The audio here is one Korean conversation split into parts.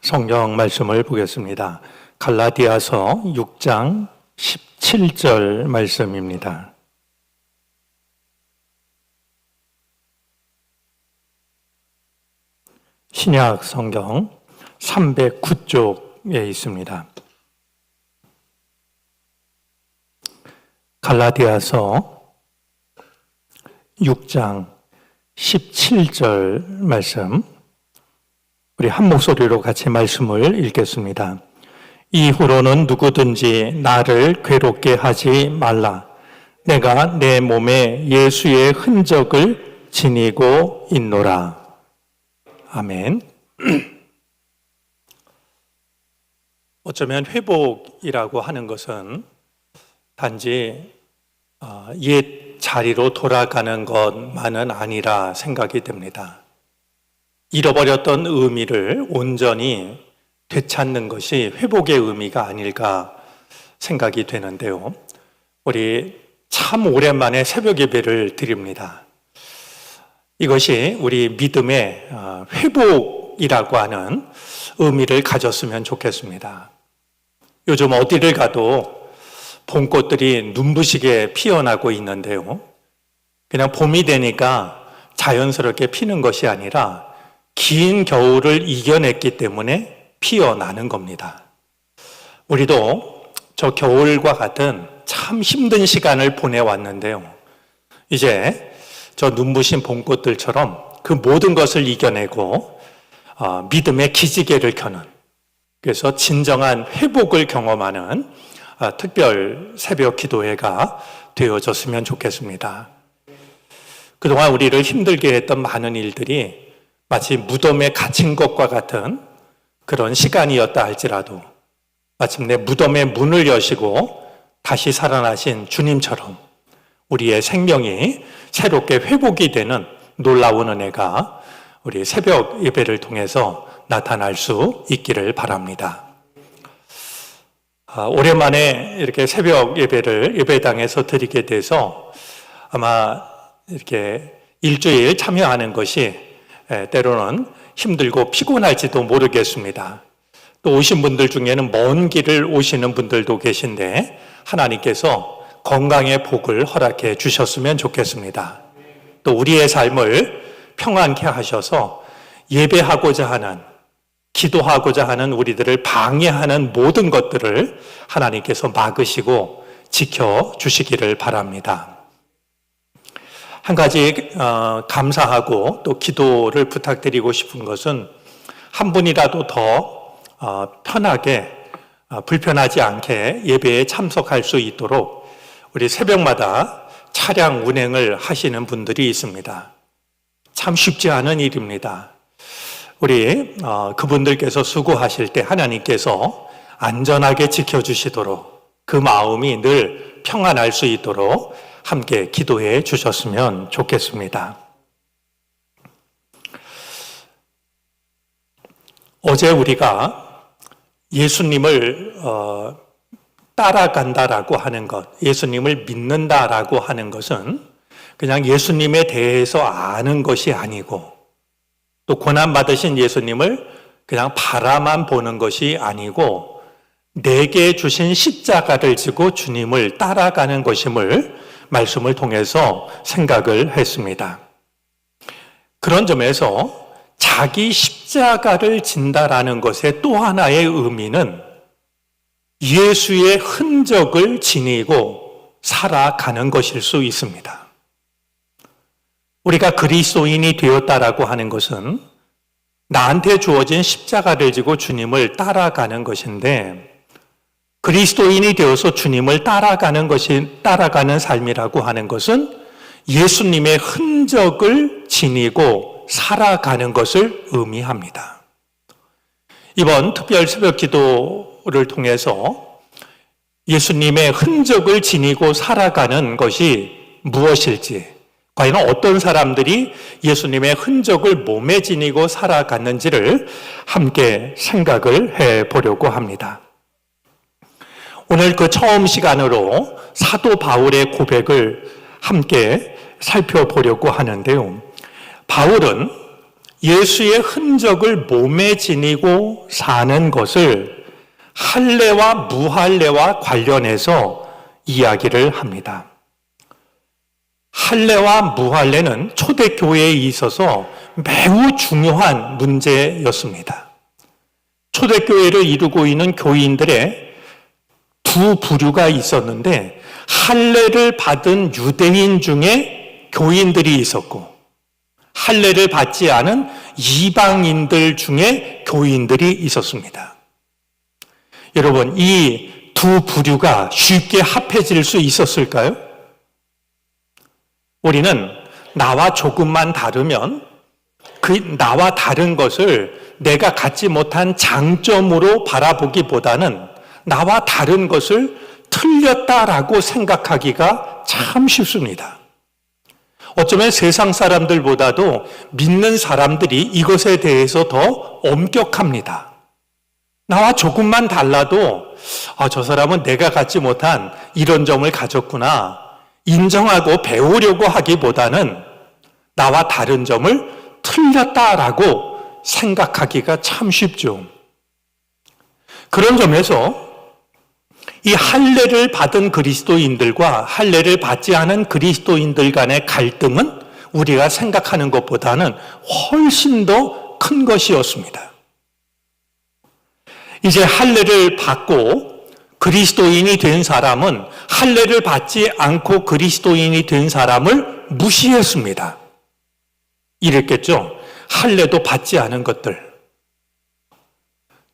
성경 말씀을 보겠습니다. 갈라디아서 6장 17절 말씀입니다. 신약 성경 309쪽에 있습니다. 갈라디아서 6장 17절 말씀 우리 한 목소리로 같이 말씀을 읽겠습니다. 이후로는 누구든지 나를 괴롭게 하지 말라. 내가 내 몸에 예수의 흔적을 지니고 있노라. 아멘. 어쩌면 회복이라고 하는 것은 단지 어, 옛 자리로 돌아가는 것만은 아니라 생각이 됩니다. 잃어버렸던 의미를 온전히 되찾는 것이 회복의 의미가 아닐까 생각이 되는데요. 우리 참 오랜만에 새벽 예배를 드립니다. 이것이 우리 믿음의 어, 회복이라고 하는 의미를 가졌으면 좋겠습니다. 요즘 어디를 가도 봄꽃들이 눈부시게 피어나고 있는데요. 그냥 봄이 되니까 자연스럽게 피는 것이 아니라 긴 겨울을 이겨냈기 때문에 피어나는 겁니다. 우리도 저 겨울과 같은 참 힘든 시간을 보내왔는데요. 이제 저 눈부신 봄꽃들처럼 그 모든 것을 이겨내고 어, 믿음의 기지개를 켜는 그래서 진정한 회복을 경험하는 어, 특별 새벽 기도회가 되어졌으면 좋겠습니다. 그동안 우리를 힘들게 했던 많은 일들이 마치 무덤에 갇힌 것과 같은 그런 시간이었다 할지라도 마침내 무덤의 문을 여시고 다시 살아나신 주님처럼 우리의 생명이 새롭게 회복이 되는 놀라운 은혜가 우리 새벽 예배를 통해서 나타날 수 있기를 바랍니다. 아, 오랜만에 이렇게 새벽 예배를 예배당에서 드리게 돼서 아마 이렇게 일주일 참여하는 것이 때로는 힘들고 피곤할지도 모르겠습니다. 또 오신 분들 중에는 먼 길을 오시는 분들도 계신데 하나님께서 건강의 복을 허락해 주셨으면 좋겠습니다. 또 우리의 삶을 평안케 하셔서 예배하고자 하는 기도하고자 하는 우리들을 방해하는 모든 것들을 하나님께서 막으시고 지켜 주시기를 바랍니다. 한 가지 어, 감사하고 또 기도를 부탁드리고 싶은 것은 한 분이라도 더 어, 편하게 어, 불편하지 않게 예배에 참석할 수 있도록 우리 새벽마다 차량 운행을 하시는 분들이 있습니다. 참 쉽지 않은 일입니다. 우리 그분들께서 수고하실 때 하나님께서 안전하게 지켜주시도록 그 마음이 늘 평안할 수 있도록 함께 기도해 주셨으면 좋겠습니다. 어제 우리가 예수님을 어, 따라간다라고 하는 것, 예수님을 믿는다라고 하는 것은 그냥 예수님에 대해서 아는 것이 아니고 또 고난받으신 예수님을 그냥 바라만 보는 것이 아니고 내게 주신 십자가를 지고 주님을 따라가는 것임을 말씀을 통해서 생각을 했습니다. 그런 점에서 자기 십자가를 진다라는 것의 또 하나의 의미는 예수의 흔적을 지니고 살아가는 것일 수 있습니다. 우리가 그리스도인이 되었다라고 하는 것은 나한테 주어진 십자가를 지고 주님을 따라가는 것인데 그리스도인이 되어서 주님을 따라가는 것이 따라가는 삶이라고 하는 것은 예수님의 흔적을 지니고 살아가는 것을 의미합니다. 이번 특별 새벽 기도를 통해서 예수님의 흔적을 지니고 살아가는 것이 무엇일지, 과연 어떤 사람들이 예수님의 흔적을 몸에 지니고 살아갔는지를 함께 생각을 해 보려고 합니다. 오늘 그 처음 시간으로 사도 바울의 고백을 함께 살펴보려고 하는데요. 바울은 예수의 흔적을 몸에 지니고 사는 것을 할례와 무할례와 관련해서 이야기를 합니다. 할례와 무할례는 초대교회에 있어서 매우 중요한 문제였습니다. 초대교회를 이루고 있는 교인들의 두 부류가 있었는데 할례를 받은 유대인 중에 교인들이 있었고 할례를 받지 않은 이방인들 중에 교인들이 있었습니다. 여러분, 이 두 부류가 쉽게 합해질 수 있었을까요? 우리는 나와 조금만 다르면 그 나와 다른 것을 내가 갖지 못한 장점으로 바라보기보다는 나와 다른 것을 틀렸다라고 생각하기가 참 쉽습니다. 어쩌면 세상 사람들보다도 믿는 사람들이 이것에 대해서 더 엄격합니다. 나와 조금만 달라도 아, 저 사람은 내가 갖지 못한 이런 점을 가졌구나. 인정하고 배우려고 하기보다는 나와 다른 점을 틀렸다라고 생각하기가 참 쉽죠. 그런 점에서 이 할례를 받은 그리스도인들과 할례를 받지 않은 그리스도인들 간의 갈등은 우리가 생각하는 것보다는 훨씬 더 큰 것이었습니다. 이제 할례를 받고 그리스도인이 된 사람은 할례를 받지 않고 그리스도인이 된 사람을 무시했습니다. 이랬겠죠. 할례도 받지 않은 것들.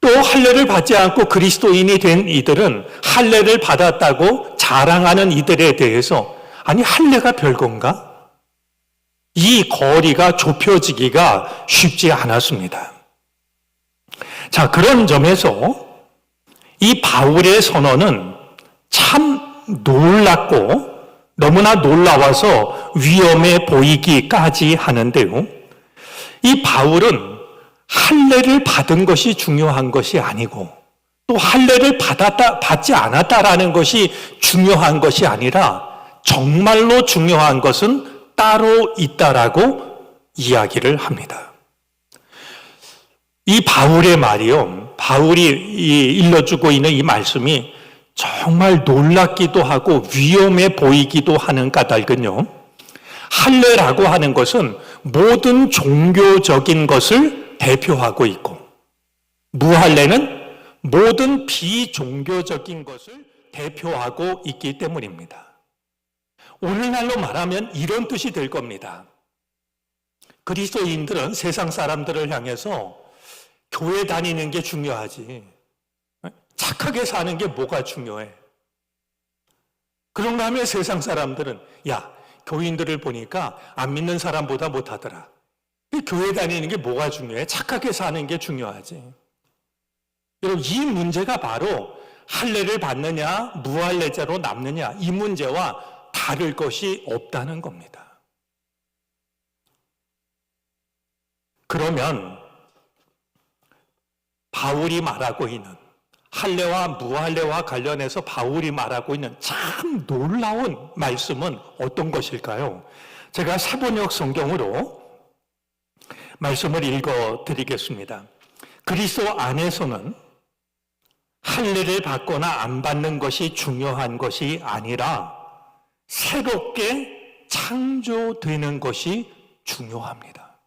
또 할례를 받지 않고 그리스도인이 된 이들은 할례를 받았다고 자랑하는 이들에 대해서 아니 할례가 별건가? 이 거리가 좁혀지기가 쉽지 않았습니다. 자, 그런 점에서 이 바울의 선언은 참 놀랍고 너무나 놀라워서 위험해 보이기까지 하는데요. 이 바울은 할례를 받은 것이 중요한 것이 아니고 또 할례를 받았다 받지 않았다라는 것이 중요한 것이 아니라 정말로 중요한 것은 따로 있다라고 이야기를 합니다. 이 바울의 말이요. 바울이 일러주고 있는 이 말씀이 정말 놀랍기도 하고 위험해 보이기도 하는 까닭은요. 할례라고 하는 것은 모든 종교적인 것을 대표하고 있고 무할례는 모든 비종교적인 것을 대표하고 있기 때문입니다. 오늘날로 말하면 이런 뜻이 될 겁니다. 그리스도인들은 세상 사람들을 향해서 교회 다니는 게 중요하지. 착하게 사는 게 뭐가 중요해? 그런가 하면 세상 사람들은 야, 교인들을 보니까 안 믿는 사람보다 못하더라. 교회 다니는 게 뭐가 중요해? 착하게 사는 게 중요하지. 여러분, 이 문제가 바로 할례를 받느냐, 무할례자로 남느냐, 이 문제와 다를 것이 없다는 겁니다. 그러면 바울이 말하고 있는 할례와 무할례와 관련해서 바울이 말하고 있는 참 놀라운 말씀은 어떤 것일까요? 제가 사본역 성경으로 말씀을 읽어 드리겠습니다. 그리스도 안에서는 할례를 받거나 안 받는 것이 중요한 것이 아니라 새롭게 창조되는 것이 중요합니다.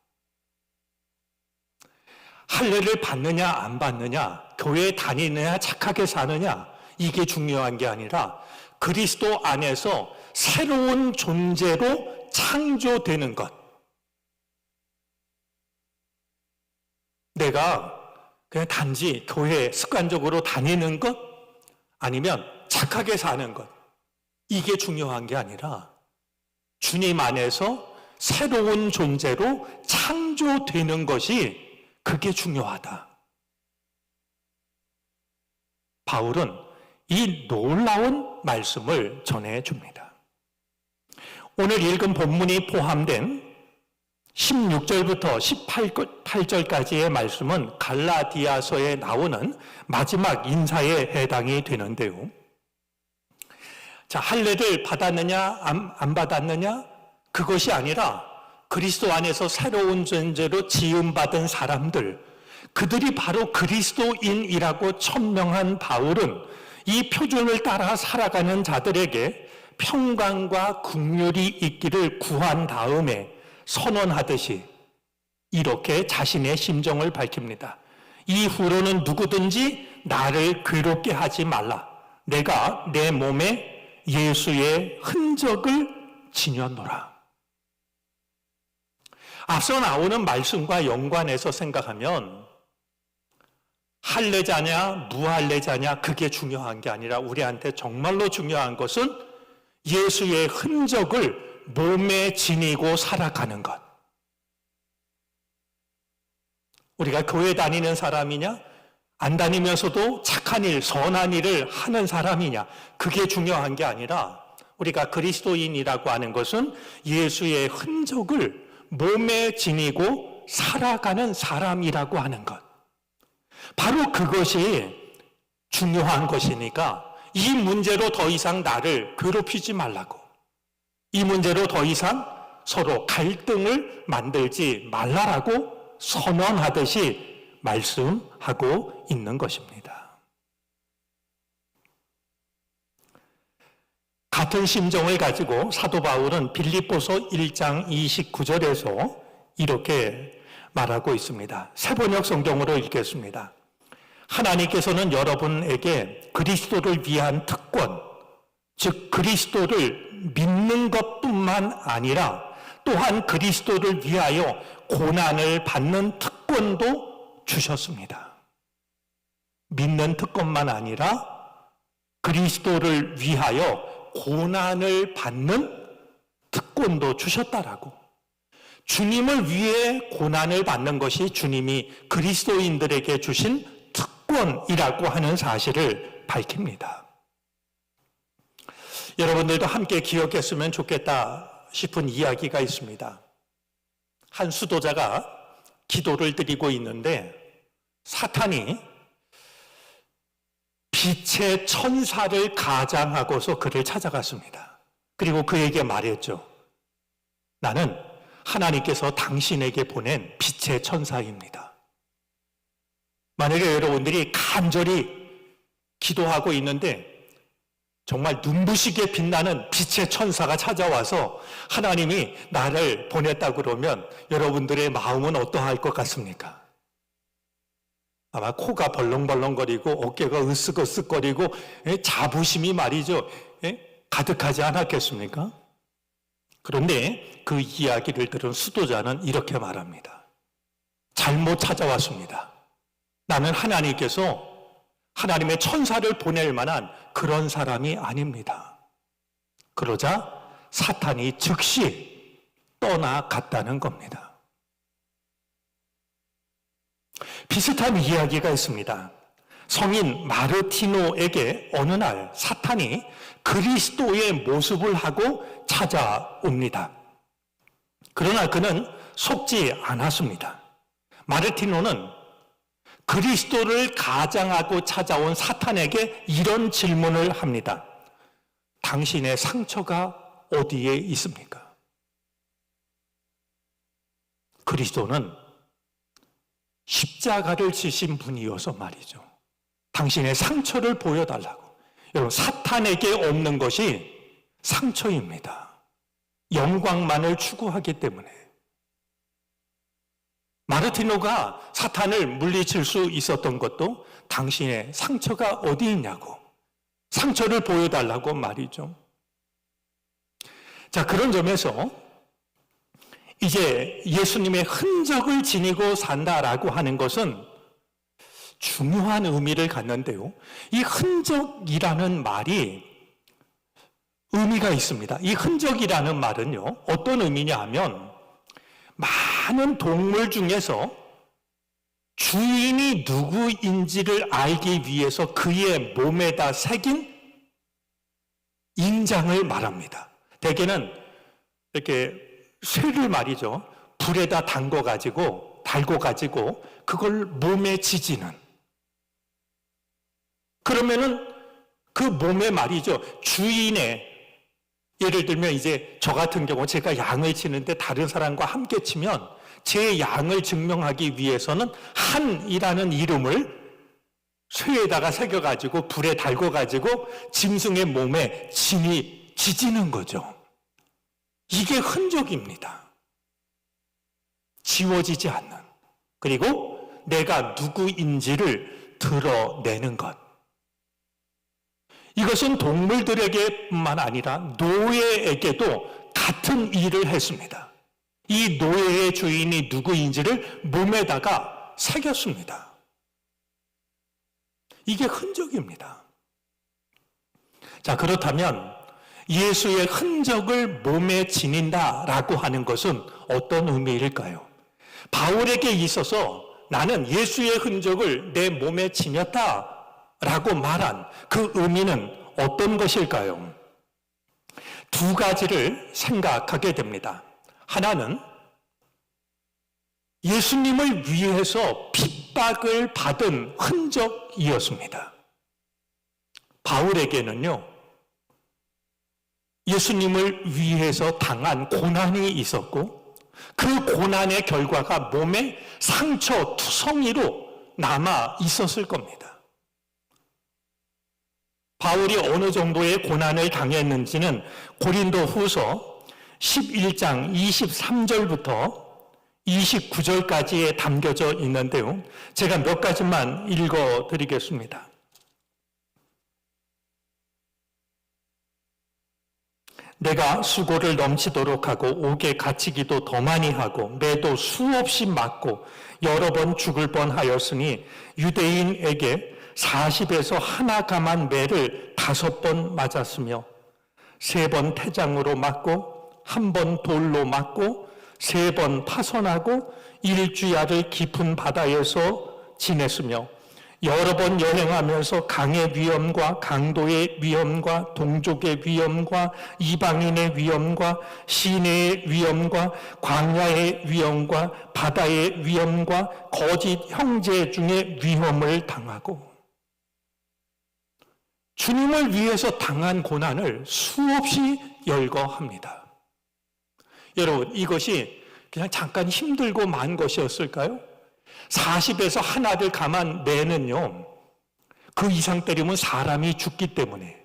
할례를 받느냐 안 받느냐, 교회 다니느냐 착하게 사느냐 이게 중요한 게 아니라 그리스도 안에서 새로운 존재로 창조되는 것. 내가 그냥 단지 교회 습관적으로 다니는 것 아니면 착하게 사는 것. 이게 중요한 게 아니라 주님 안에서 새로운 존재로 창조되는 것이 그게 중요하다. 바울은 이 놀라운 말씀을 전해 줍니다. 오늘 읽은 본문이 포함된 16절부터 18절까지의 말씀은 갈라디아서에 나오는 마지막 인사에 해당이 되는데요. 자, 할례를 받았느냐, 안, 안 받았느냐? 그것이 아니라 그리스도 안에서 새로운 존재로 지음 받은 사람들, 그들이 바로 그리스도인이라고 천명한 바울은 이 표준을 따라 살아가는 자들에게 평강과 국률이 있기를 구한 다음에 선언하듯이 이렇게 자신의 심정을 밝힙니다. 이후로는 누구든지 나를 괴롭게 하지 말라. 내가 내 몸에 예수의 흔적을 지녔노라. 앞서 나오는 말씀과 연관해서 생각하면 할례자냐 무할례자냐 그게 중요한 게 아니라 우리한테 정말로 중요한 것은 예수의 흔적을 몸에 지니고 살아가는 것. 우리가 교회 다니는 사람이냐 안 다니면서도 착한 일, 선한 일을 하는 사람이냐 그게 중요한 게 아니라 우리가 그리스도인이라고 하는 것은 예수의 흔적을 몸에 지니고 살아가는 사람이라고 하는 것. 바로 그것이 중요한 것이니까 이 문제로 더 이상 나를 괴롭히지 말라고. 이 문제로 더 이상 서로 갈등을 만들지 말라라고 선언하듯이 말씀하고 있는 것입니다. 같은 심정을 가지고 사도 바울은 빌립보서 1장 29절에서 이렇게 말하고 있습니다. 세번역 성경으로 읽겠습니다. 하나님께서는 여러분에게 그리스도를 위한 특권, 즉 그리스도를 믿는 것뿐만 아니라 또한 그리스도를 위하여 고난을 받는 특권도 주셨습니다. 믿는 특권만 아니라 그리스도를 위하여 고난을 받는 특권도 주셨다라고. 주님을 위해 고난을 받는 것이 주님이 그리스도인들에게 주신 특권이라고 하는 사실을 밝힙니다. 여러분들도 함께 기억했으면 좋겠다 싶은 이야기가 있습니다. 한 수도자가 기도를 드리고 있는데 사탄이 빛의 천사를 가장하고서 그를 찾아갔습니다. 그리고 그에게 말했죠. 나는 하나님께서 당신에게 보낸 빛의 천사입니다. 만약에 여러분들이 간절히 기도하고 있는데 정말 눈부시게 빛나는 빛의 천사가 찾아와서 하나님이 나를 보냈다 그러면 여러분들의 마음은 어떠할 것 같습니까? 아마 코가 벌렁벌렁거리고 어깨가 으쓱으쓱거리고 예, 자부심이 말이죠. 예, 가득하지 않았겠습니까? 그런데 그 이야기를 들은 수도자는 이렇게 말합니다. 잘못 찾아왔습니다. 나는 하나님께서 하나님의 천사를 보낼 만한 그런 사람이 아닙니다. 그러자 사탄이 즉시 떠나갔다는 겁니다. 비슷한 이야기가 있습니다. 성인 마르티노에게 어느 날 사탄이 그리스도의 모습을 하고 찾아옵니다. 그러나 그는 속지 않았습니다. 마르티노는 그리스도를 가장하고 찾아온 사탄에게 이런 질문을 합니다. 당신의 상처가 어디에 있습니까? 그리스도는 십자가를 지신 분이어서 말이죠. 당신의 상처를 보여달라고. 여러분, 사탄에게 없는 것이 상처입니다. 영광만을 추구하기 때문에. 마르티노가 사탄을 물리칠 수 있었던 것도 당신의 상처가 어디 있냐고. 상처를 보여달라고 말이죠. 자, 그런 점에서 이제 예수님의 흔적을 지니고 산다라고 하는 것은 중요한 의미를 갖는데요. 이 흔적이라는 말이 의미가 있습니다. 이 흔적이라는 말은요, 어떤 의미냐 하면 많은 동물 중에서 주인이 누구인지를 알기 위해서 그의 몸에다 새긴 인장을 말합니다. 대개는 이렇게 쇠를 말이죠. 불에다 담궈 가지고 달고 가지고 그걸 몸에 지지는 그러면은 그 몸에 말이죠. 주인의 예를 들면 이제 저 같은 경우 제가 양을 치는데 다른 사람과 함께 치면 제 양을 증명하기 위해서는 한이라는 이름을 쇠에다가 새겨가지고 불에 달궈가지고 짐승의 몸에 진이 지지는 거죠. 이게 흔적입니다. 지워지지 않는. 그리고 내가 누구인지를 드러내는 것. 이것은 동물들에게뿐만 아니라 노예에게도 같은 일을 했습니다. 이 노예의 주인이 누구인지를 몸에다가 새겼습니다. 이게 흔적입니다. 자, 그렇다면 예수의 흔적을 몸에 지닌다라고 하는 것은 어떤 의미일까요? 바울에게 있어서 나는 예수의 흔적을 내 몸에 지녔다 라고 말한 그 의미는 어떤 것일까요? 두 가지를 생각하게 됩니다. 하나는 예수님을 위해서 핍박을 받은 흔적이었습니다. 바울에게는요, 예수님을 위해서 당한 고난이 있었고, 그 고난의 결과가 몸에 상처, 투성이로 남아 있었을 겁니다. 바울이 어느 정도의 고난을 당했는지는 고린도 후서 11장 23절부터 29절까지에 담겨져 있는데요. 제가 몇 가지만 읽어 드리겠습니다. 내가 수고를 넘치도록 하고 옥에 갇히기도 더 많이 하고 매도 수없이 맞고 여러 번 죽을 뻔하였으니 유대인에게 40에서 하나 감한 매를 다섯 번 맞았으며 세 번 태장으로 맞고 한 번 돌로 맞고 세 번 파손하고 일주야를 깊은 바다에서 지냈으며 여러 번 여행하면서 강의 위험과 강도의 위험과 동족의 위험과 이방인의 위험과 시내의 위험과 광야의 위험과 바다의 위험과 거짓 형제 중의 위험을 당하고 주님을 위해서 당한 고난을 수없이 열거합니다. 여러분, 이것이 그냥 잠깐 힘들고 만 것이었을까요? 40에서 하나를 감한 매는요, 그 이상 때리면 사람이 죽기 때문에.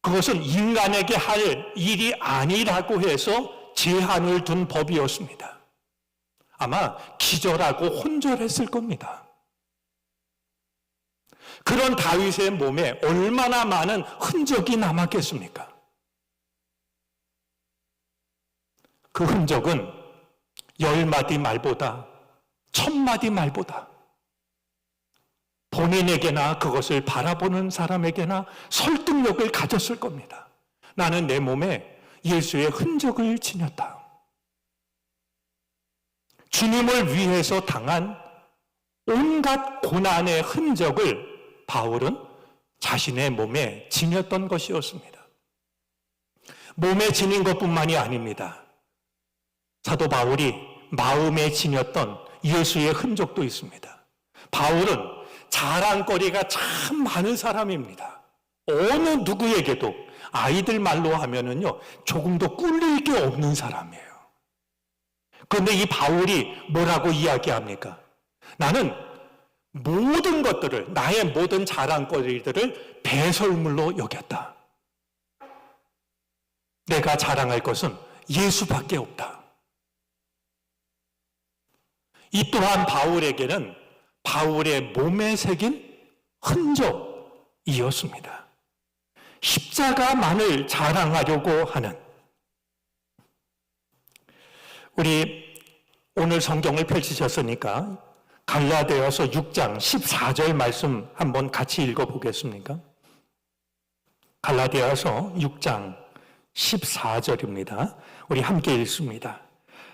그것은 인간에게 할 일이 아니라고 해서 제한을 둔 법이었습니다. 아마 기절하고 혼절했을 겁니다. 그런 다윗의 몸에 얼마나 많은 흔적이 남았겠습니까? 그 흔적은 열 마디 말보다 천 마디 말보다 본인에게나 그것을 바라보는 사람에게나 설득력을 가졌을 겁니다. 나는 내 몸에 예수의 흔적을 지녔다. 주님을 위해서 당한 온갖 고난의 흔적을 바울은 자신의 몸에 지녔던 것이었습니다. 몸에 지닌 것뿐만이 아닙니다. 사도 바울이 마음에 지녔던 예수의 흔적도 있습니다. 바울은 자랑거리가 참 많은 사람입니다. 어느 누구에게도 아이들 말로 하면은요, 조금도 꿀릴 게 없는 사람이에요. 그런데 이 바울이 뭐라고 이야기합니까? 나는 모든 것들을, 나의 모든 자랑거리들을 배설물로 여겼다. 내가 자랑할 것은 예수밖에 없다. 이 또한 바울에게는 바울의 몸에 새긴 흔적이었습니다. 십자가만을 자랑하려고 하는 우리 오늘 성경을 펼치셨으니까 갈라디아서 6장 14절 말씀 한번 같이 읽어 보겠습니까? 갈라디아서 6장 14절입니다. 우리 함께 읽습니다.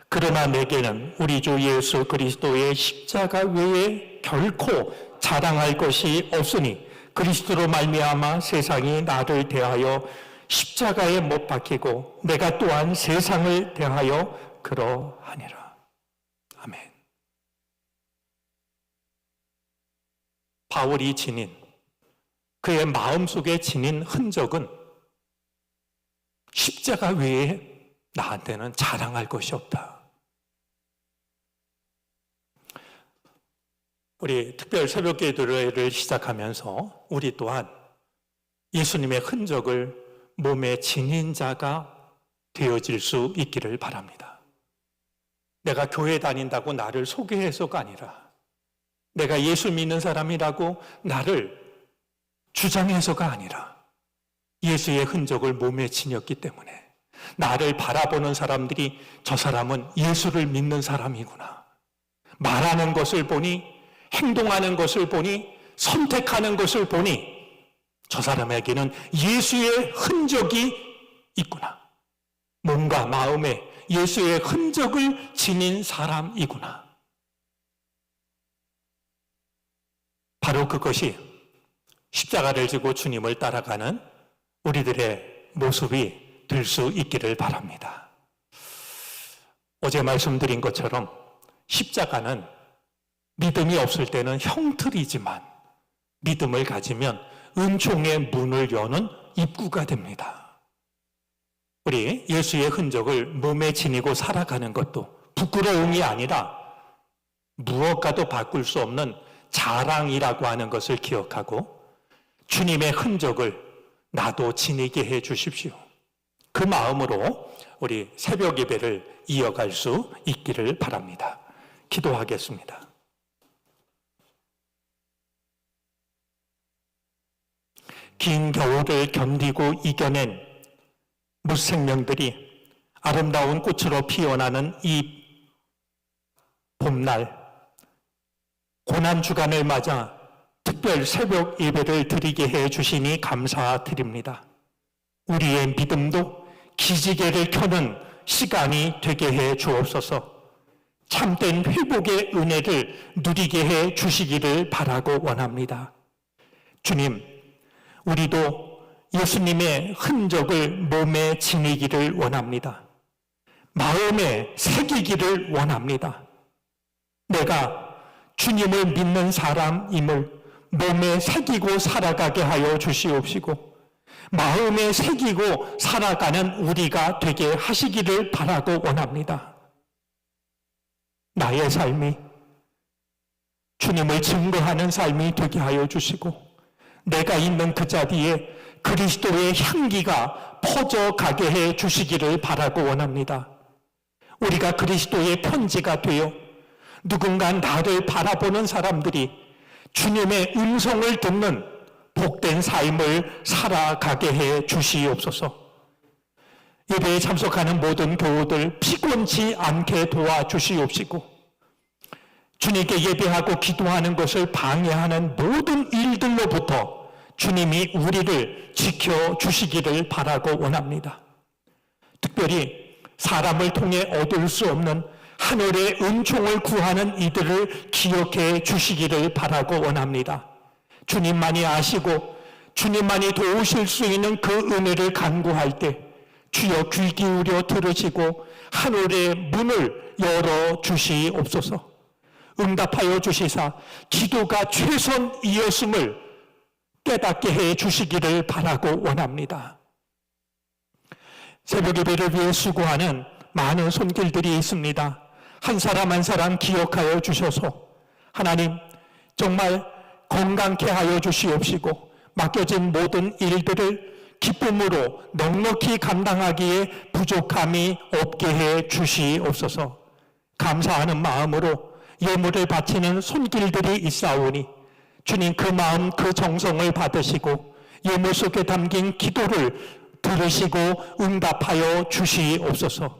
그러나 내게는 우리 주 예수 그리스도의 십자가 외에 결코 자랑할 것이 없으니 그리스도로 말미암아 세상이 나를 대하여 십자가에 못 박히고 내가 또한 세상을 대하여 그러하니라. 아멘. 바울이 지닌 그의 마음속에 지닌 흔적은 십자가 외에 나한테는 자랑할 것이 없다. 우리 특별 새벽 기도를 시작하면서 우리 또한 예수님의 흔적을 몸에 지닌 자가 되어질 수 있기를 바랍니다. 내가 교회 다닌다고 나를 소개해서가 아니라 내가 예수 믿는 사람이라고 나를 주장해서가 아니라 예수의 흔적을 몸에 지녔기 때문에 나를 바라보는 사람들이 저 사람은 예수를 믿는 사람이구나. 말하는 것을 보니 행동하는 것을 보니 선택하는 것을 보니 저 사람에게는 예수의 흔적이 있구나. 몸과 마음에 예수의 흔적을 지닌 사람이구나. 바로 그것이 십자가를 지고 주님을 따라가는 우리들의 모습이 될 수 있기를 바랍니다. 어제 말씀드린 것처럼 십자가는 믿음이 없을 때는 형틀이지만 믿음을 가지면 은총의 문을 여는 입구가 됩니다. 우리 예수의 흔적을 몸에 지니고 살아가는 것도 부끄러움이 아니라 무엇과도 바꿀 수 없는 자랑이라고 하는 것을 기억하고 주님의 흔적을 나도 지니게 해 주십시오. 그 마음으로 우리 새벽 예배를 이어갈 수 있기를 바랍니다. 기도하겠습니다. 긴 겨울을 견디고 이겨낸 무생명들이 아름다운 꽃으로 피어나는 이 봄날 고난 주간을 맞아 특별 새벽 예배를 드리게 해 주시니 감사드립니다. 우리의 믿음도 기지개를 켜는 시간이 되게 해 주옵소서. 참된 회복의 은혜를 누리게 해 주시기를 바라고 원합니다. 주님, 우리도 예수님의 흔적을 몸에 지니기를 원합니다. 마음에 새기기를 원합니다. 내가 주님을 믿는 사람임을 몸에 새기고 살아가게 하여 주시옵시고, 마음에 새기고 살아가는 우리가 되게 하시기를 바라고 원합니다. 나의 삶이 주님을 증거하는 삶이 되게 하여 주시고, 내가 있는 그 자리에 그리스도의 향기가 퍼져가게 해 주시기를 바라고 원합니다. 우리가 그리스도의 편지가 되어 누군가 나를 바라보는 사람들이 주님의 음성을 듣는 복된 삶을 살아가게 해 주시옵소서. 예배에 참석하는 모든 교우들 피곤치 않게 도와주시옵시고 주님께 예배하고 기도하는 것을 방해하는 모든 일들로부터 주님이 우리를 지켜 주시기를 바라고 원합니다. 특별히 사람을 통해 얻을 수 없는 하늘의 은총을 구하는 이들을 기억해 주시기를 바라고 원합니다. 주님만이 아시고 주님만이 도우실 수 있는 그 은혜를 간구할 때 주여 귀 기울여 들으시고 하늘의 문을 열어 주시옵소서. 응답하여 주시사 기도가 최선이었음을 깨닫게 해 주시기를 바라고 원합니다. 새벽 예배를 위해 수고하는 많은 손길들이 있습니다. 한 사람 한 사람 기억하여 주셔서 하나님 정말 건강케 하여 주시옵시고 맡겨진 모든 일들을 기쁨으로 넉넉히 감당하기에 부족함이 없게 해 주시옵소서. 감사하는 마음으로 예물을 바치는 손길들이 있사오니 주님 그 마음 그 정성을 받으시고 예물 속에 담긴 기도를 들으시고 응답하여 주시옵소서.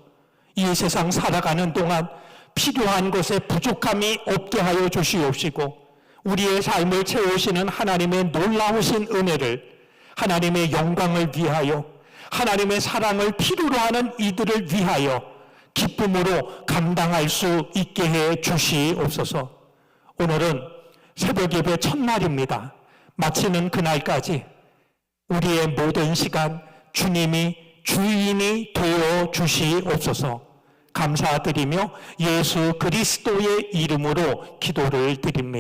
이 세상 살아가는 동안 필요한 것에 부족함이 없게 하여 주시옵시고 우리의 삶을 채우시는 하나님의 놀라우신 은혜를 하나님의 영광을 위하여 하나님의 사랑을 필요로 하는 이들을 위하여 기쁨으로 감당할 수 있게 해 주시옵소서. 오늘은 새벽 예배 첫날입니다. 마치는 그날까지 우리의 모든 시간 주님이 주인이 되어 주시옵소서. 감사드리며 예수 그리스도의 이름으로 기도를 드립니다.